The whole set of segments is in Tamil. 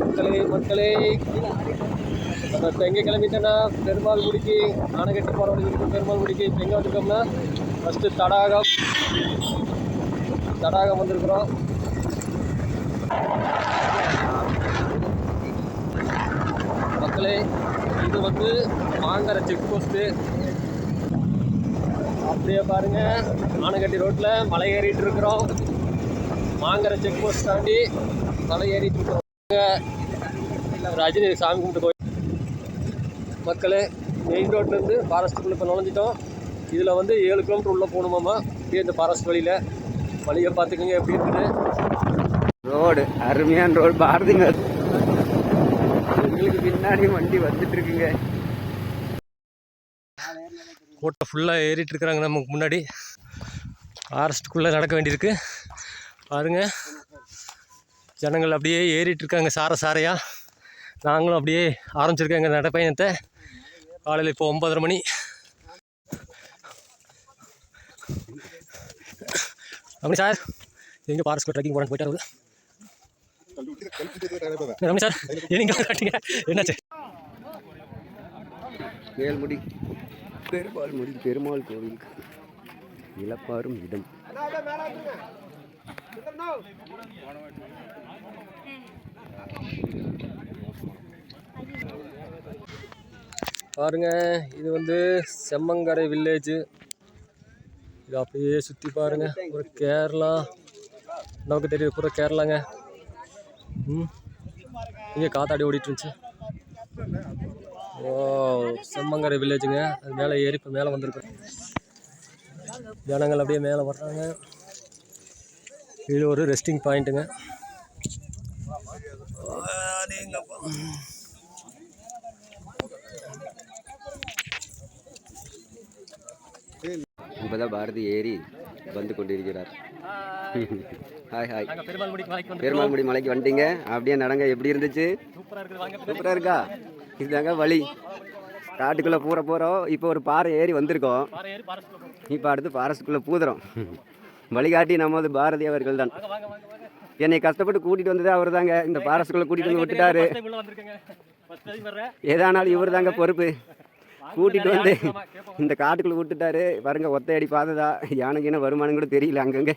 மக்களே மக்களே. இப்போ எங்கே கிளம்பிட்டேன்னா பெருமாள் குடிக்கு ஆனைக்கட்டி போகிற வழி பெருமாள் குடிக்கு இப்போ எங்கே வந்திருக்கோம்னா ஃபஸ்ட்டு தடாகம். தடாகம் வந்திருக்கிறோம். மக்களே இது வந்து மாங்கரை செக் போஸ்ட்டு அப்படியே பாருங்க. ஆனைக்கட்டி ரோட்டில் மலை ஏறிட்டு இருக்கிறோம். மாங்கரை செக் போஸ்ட் தாண்டி மலை ஏறிட்டு இருக்கிறோம். ரஜினி சாமி கும்பிட்டு போய் மக்களே மெயின் ரோட்லேருந்து ஃபாரஸ்ட்டுக்குள்ளே இப்போ நுழைஞ்சிட்டோம். இதில் வந்து ஏழு கிலோமீட்டர் உள்ளே போகணுமாம்மா அப்படியே இந்த ஃபாரஸ்ட் வழியில் வழியை பார்த்துக்கோங்க எப்படி இருக்குது. ரோடு அருமையான ரோடு பாரதிங்க எங்களுக்கு பின்னாடி வண்டி வந்துட்டு இருக்குங்க. கோட்டை ஃபுல்லாக ஏறிட்டு இருக்கிறாங்க நமக்கு முன்னாடி. ஃபாரஸ்ட்டுக்குள்ளே நடக்க வேண்டியிருக்கு. பாருங்க. ஜனங்கள் அப்படியே ஏறிட்டு இருக்காங்க சார சாரையா. நாங்களும் அப்படியே ஆரம்பிச்சிருக்கோம் எங்கள் நடைப்பயணத்தை. காலையில் இப்போ ஒன்பதரை மணி. ரமணி சார் எங்கே ஃபாரஸ்ட் ட்ரெக்கிங் போட போயிட்டாரு ரமணி சார் எங்க காட்டிங்க? என்னாச்சு? மேல்முடி பெருமாள் முடி பெருமாள் கோவிலுக்கு இழப்பாரும் இடம். பாருங்க இது வந்து செம்மங்கரை வில்லேஜ் இது அப்படியே சுற்றி பாருங்க ஒரு கேரளா. நமக்கு தெரியுது பூரா கேரளாங்க. ம். இங்கே காத்தாடி ஓடிட்டு இருந்துச்சு. ஓ செம்மங்கரை வில்லேஜுங்க அது மேலே ஏறி இப்போ மேலே வந்திருக்கோம். ஜனங்கள் அப்படியே மேலே வர்றாங்க. இது ஒரு ரெஸ்டிங் பாயிண்ட்டுங்க இப்பதான் பாரதி ஏறி வந்து கொண்டிருக்கிறார். ஹாய் ஹாய் நாங்கள் பெருமாள் முடிக்கு வாய்க்கு வந்து பெருமாள் முடி மலைக்கு வந்துட்டீங்க. அப்படியே நடங்க. எப்படி இருந்துச்சு? சூப்பராக இருக்கா? இதுதாங்க வழி. காட்டுக்குள்ள பூர போறோம். இப்போ ஒரு பாறை ஏறி வந்திருக்கோம். இப்போ அடுத்து ஃபாரஸ்ட்டுக்குள்ள பூதுறோம். வழிகாட்டி நமது பாரதி அவர்கள் தான் என்னை கஷ்டப்பட்டு கூட்டிட்டு வந்ததே அவர் தாங்க இந்த ஃபாரஸ்ட்டுக்குள்ள கூட்டிட்டு வந்து விட்டுட்டாரு. ஏதானாலும் இவர் தாங்க பொறுப்பு. கூட்டிட்டு வந்து இந்த காட்டுக்குள்ள விட்டுட்டாரு. பாருங்க ஒத்தையடி பார்த்ததா யானைக்கு வருமானம் கூட தெரியல அங்கங்க.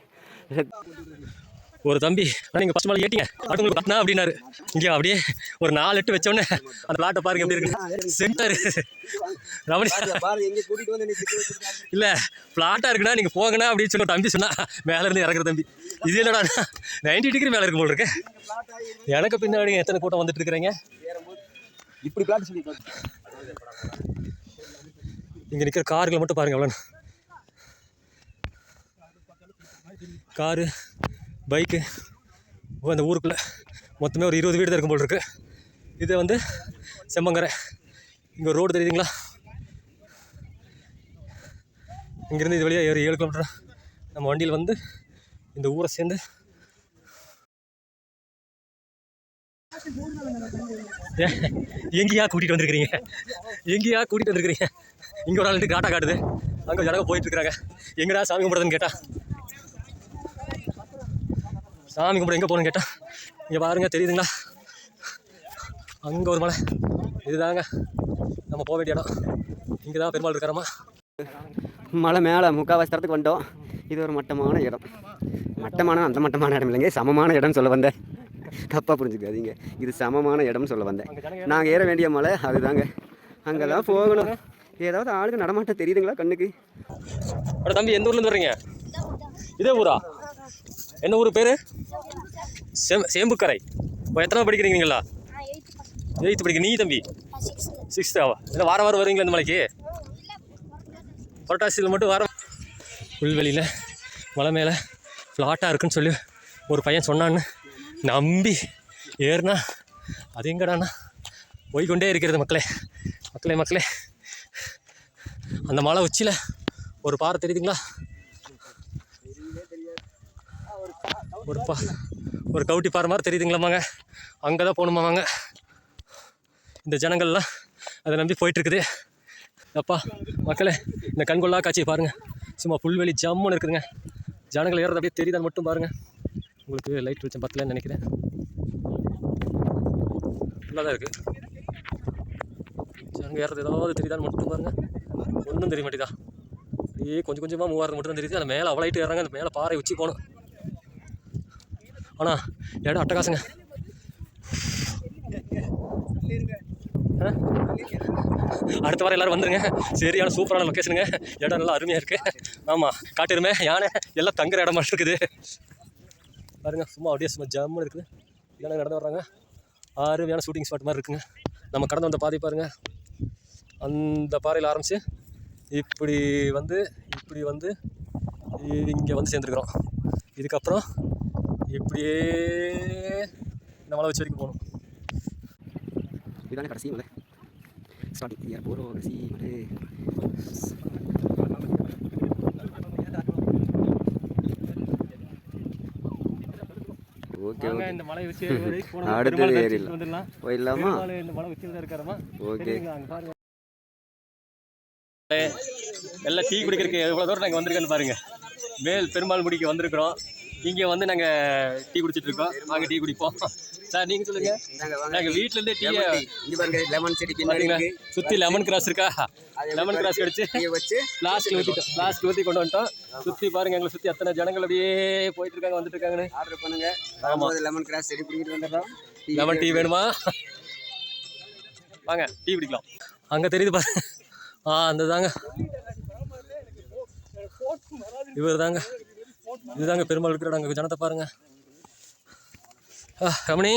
ஒரு தம்பி நீங்கள் ஃபஸ்ட் மேலே ஏட்டிங்க அடுத்து உங்களுக்கு கட்டினா அப்படின்னாரு. இங்கே அப்படியே ஒரு நாலு எட்டு வச்சோடனே அந்த பிளாட்டை பாருங்க எப்படி இருக்கு. சென்டர் ரமணி. இல்லை ஃப்ளாட்டாக இருக்குண்ணா நீங்கள் போங்கண்ணா அப்படின்னு சொல்லி தம்பி சொன்னா மேலே இருந்து இறக்குற தம்பி. இது என்னடா நைன்டி டிகிரி மேலே இருக்கும் போல இருக்கு. எனக்கு பின்னாடி எத்தனை கூட்டம் வந்துட்டு இருக்கிறீங்க? இப்படி பிளாட் சொல்லி இங்கே நிற்கிற கார்களை மட்டும் பாருங்க எவ்வளோன்னு காரு. பைக்கு அந்த ஊருக்குள்ளே மொத்தமே ஒரு இருபது வீடு தான் இருக்கும் போல் இருக்கு இது வந்து செம்மங்கரை. இங்கே ரோடு தெரியுதுங்களா? இங்கேருந்து இது வழியாக ஏறி ஏழு கிலோமீட்டர் நம்ம வண்டியில் வந்து இந்த ஊரை சேர்ந்து ஏ, எங்கேயா கூட்டிகிட்டு வந்திருக்கிறீங்க? எங்கேயா கூட்டிகிட்டு வந்திருக்கிறீங்க? இங்கே ஒரு ஆள் காட்டா காட்டுது. அங்கே ஜனங்க போயிட்டுருக்குறாங்க எங்கடா சாமி கும்பிடுறதுன்னு கேட்டால் சாமி கும்பிட எங்கே போகணும்னு கேட்டா இங்கே பாருங்க தெரியுதுங்களா? அங்கே ஒரு மலை. இதுதாங்க. நம்ம போக வேண்டிய இடம். இங்கே தான் பெருமாள் இருக்காரம்மா மலை மேலே முக்கால்வாசி தரத்துக்கு வந்துட்டோம். இது ஒரு மட்டமான இடம். மட்டமான அந்த மட்டமான இடம் இல்லைங்க. சமமான இடம்னு சொல்ல வந்தேன். தப்பாக புரிஞ்சுக்காதீங்க. இது சமமான இடம்னு சொல்ல வந்தேன். நாங்கள் ஏற வேண்டிய மலை அதுதாங்க. அங்கே தான் போகணும். ஏதாவது ஆளுங்க நடமாட்டம் தெரியுதுங்களா கண்ணுக்கு? அட தம்பி எந்த ஊர்லேருந்து வர்றீங்க? இதே ஊரா? என்ன ஊர் பேர்? செம் சேம்புக்கரை. இப்போ எத்தனை படிக்கிறீங்களா எயித்து படிக்க நீ தம்பி? சிக்ஸ்த்தாவா இல்லை வாரம் வாரம் வருவீங்களா இந்த மலைக்கு? புரட்டாசியில் மட்டும் வாரம். புல்வெளியில் மலை மேலே ஃப்ளாட்டாக இருக்குன்னு சொல்லி ஒரு பையன் சொன்னான்னு நம்பி ஏறுனா அது எங்கடாண்ணா போய்க்கொண்டே இருக்கிறது மக்களே. மக்களே மக்களே. அந்த மலை உச்சியில் ஒரு பாறை தெரியுதுங்களா? ஒரு பா ஒரு கவுட்டி பாறை மாதிரி தெரியுதுங்களாமாங்க. அங்கே தான் போகணுமாங்க இந்த ஜனங்கள்லாம் அதை நம்பி போயிட்டுருக்குது. அப்பா மக்களே இந்த கண்கொள்ளா காட்சியை பாருங்கள் சும்மா புல்வெளி ஜம்முன்னு இருக்குதுங்க. ஜனங்கள் ஏறது அப்படியே தெரியுதான்னு மட்டும் பாருங்கள் உங்களுக்கு லைட் வெளிச்சம் பத்தலன்னு நினைக்கிறேன். ஃபுல்லாக தான் இருக்குது ஜனங்கள் ஏறது ஏதாவது தெரியுதான்னு மட்டும் பாருங்கள் ஒன்றும் தெரிய மாட்டேதா அப்படியே கொஞ்சம் கொஞ்சமாக மூவ் மட்டும் தான் தெரியுது. அந்த மேலே அவ்வளோட்டு ஏறாங்க அந்த மேலே பாறை உச்சி போகணும். ஆனால் இடம் அட்டகாசுங்க. அடுத்த வாரம் எல்லாரும் வந்துருங்க. சரியான சூப்பரான லொக்கேஷனுங்க இடம் நல்லா அருமையாக இருக்குது ஆமாம் காட்டிருமே யானை எல்லாம் தங்குற இடம் மட்டும் இருக்குது. பாருங்க சும்மா அப்படியே சும்மா ஜம்முன்னு இருக்குது. இதெல்லாம் நடந்து வர்றாங்க. அருமையான ஷூட்டிங் ஸ்பாட் மாதிரி இருக்குங்க. நம்ம கடந்து வந்த பாதை பாருங்க. அந்த பாறையில் ஆரம்பித்து இப்படி வந்து இப்படி வந்து இங்கே வந்து சேர்ந்துருக்குறோம். இதுக்கப்புறம் இப்படியே இந்த மலை வச்சு வரைக்கும் போகணும். இதுதானே கடைசி மலை? ஸ்டார்டிங் இயர் போகிறோம் கடைசி மலை. ஓகே ஓகே இந்த மலை வச்சு அடுத்தது ஏறிடலாம் வந்துடலாம். போயிடலாமா? இந்த மலை வச்சு தான் இருக்காரமா. ஓகே அங்கே பாருங்க. எல்லாம் டீ குடிக்கிறதுக்கு எவ்வளோ தூரம் நாங்கள் வந்திருக்கோன்னு பாருங்க. மேல் பெருமாள் முடிக்கு வந்திருக்கிறோம். இங்கே வந்து நாங்கள் டீ குடிச்சிட்டு இருக்கோம். வாங்க டீ குடிப்போம். சார் நீங்கள் சொல்லுங்க. நாங்கள் வீட்டிலேருந்தே டீயை இங்க பாருங்க லெமன் செடி பின்னாடி சுற்றி லெமன் கிராஸ் இருக்கா? லெமன் கிராஸ் கடிச்சு வச்சு லாஸ்ட்ல ஊற்றிட்டோம் லாஸ்ட் ஊற்றி கொண்டு வந்துட்டோம். சுற்றி பாருங்க எங்களை சுற்றி அத்தனை ஜனங்கள் அப்படியே போயிட்டு இருக்காங்க வந்துட்டு இருக்காங்கன்னு ஆர்டர் பண்ணுங்க. வரும்போது லெமன் கிராஸ் செடி பிடிக்கிட்டு வந்துடுறோம். லெமன் டீ வேணுமா? வாங்க டீ குடிக்கலாம். அங்கே தெரியுது பாருங்க. ஆ அந்த தாங்க இவர் தாங்க இதுதாங்க பெருமாள் இருக்கிற அங்கே ஜனத்தை பாருங்க. ஆ ரமணி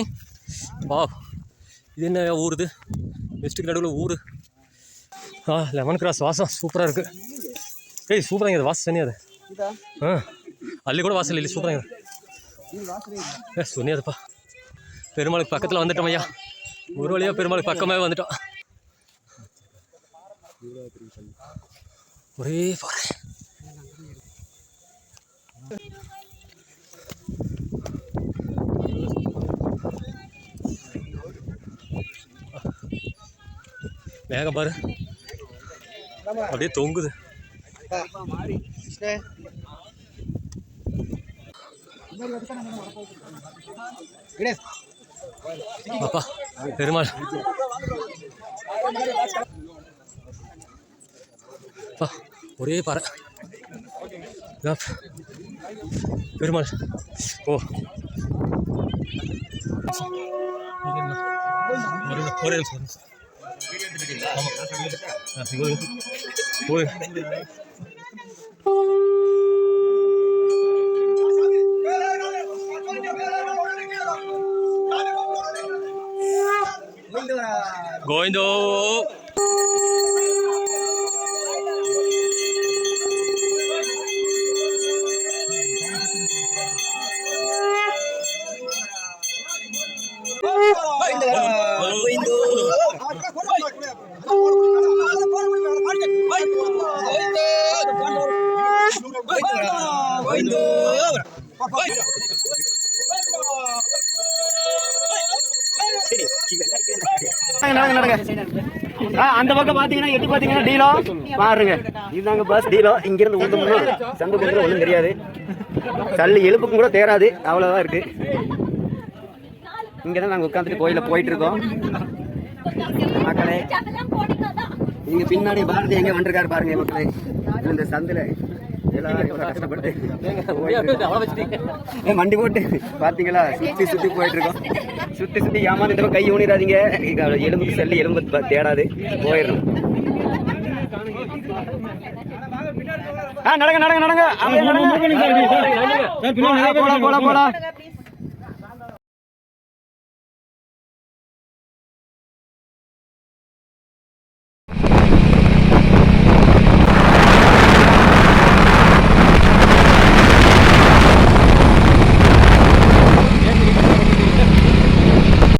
வா. இது என்ன ஊர் இது? வெஸ்ட்டுக்கு நடுவில் ஊர். ஆ லெமன் கிராஸ் வாசம். சூப்பராக இருக்குது ஏய் சூப்பராக இது? வாசம் சொன்னியாது ஆ அள்ளி கூட வாசல் இல்லை சூப்பராக ஏ சொன்னியாதுப்பா. பெருமாளுக்கு பக்கத்தில் வந்துட்டோம் ஐயா. ஒரு வழியாக பெருமாளுக்கு பக்கமே வந்துட்டோம். ஒரே பாறை. மேகம் பாரு. அப்படியே தொங்குது. அப்பா பெருமாள். அப்பா ஒரே பாறை. பெருமாள். ஓ ஒரே நிமிஷம். நிமிஷம், ஒரே நிமிஷம், ஒரே நிமிஷம். ஆமா. ஆ, இங்க ஆ, அந்த பக்கம் பாத்தீங்கன்னா எட்டு பாத்தீங்கன்னா டீலோ. பாருங்க. இதுதாங்க பஸ் டீலோ. இங்க இருந்து ஊந்தோம்னா சந்து கொண்டு ஒன்றும் தெரியாது. சல்லி எழுப்புக்கும் கூட தேராது அவ்வளவுதான் இருக்கு. இங்க தான் நாங்க உட்காந்துட்டு கோயில போயிட்டு இருக்கோம் மக்களே இங்க பின்னாடி பாரதி எங்க வந்திருக்காரு பாருங்க மக்களே. இந்த சந்துல. வண்டி போட்டு பாத்தீங்களா? சுத்தி சுத்தி போயிட்டு இருக்கோம் சுத்தி சுத்தி ஏமாந்து கை ஊனிடாதீங்க. இங்க எலும்புக்கு செல்லி எலும்பு தேடாது. போயிடும் ஆ நடங்க நடங்க நடங்க. போலாம் போலாம் போலாம்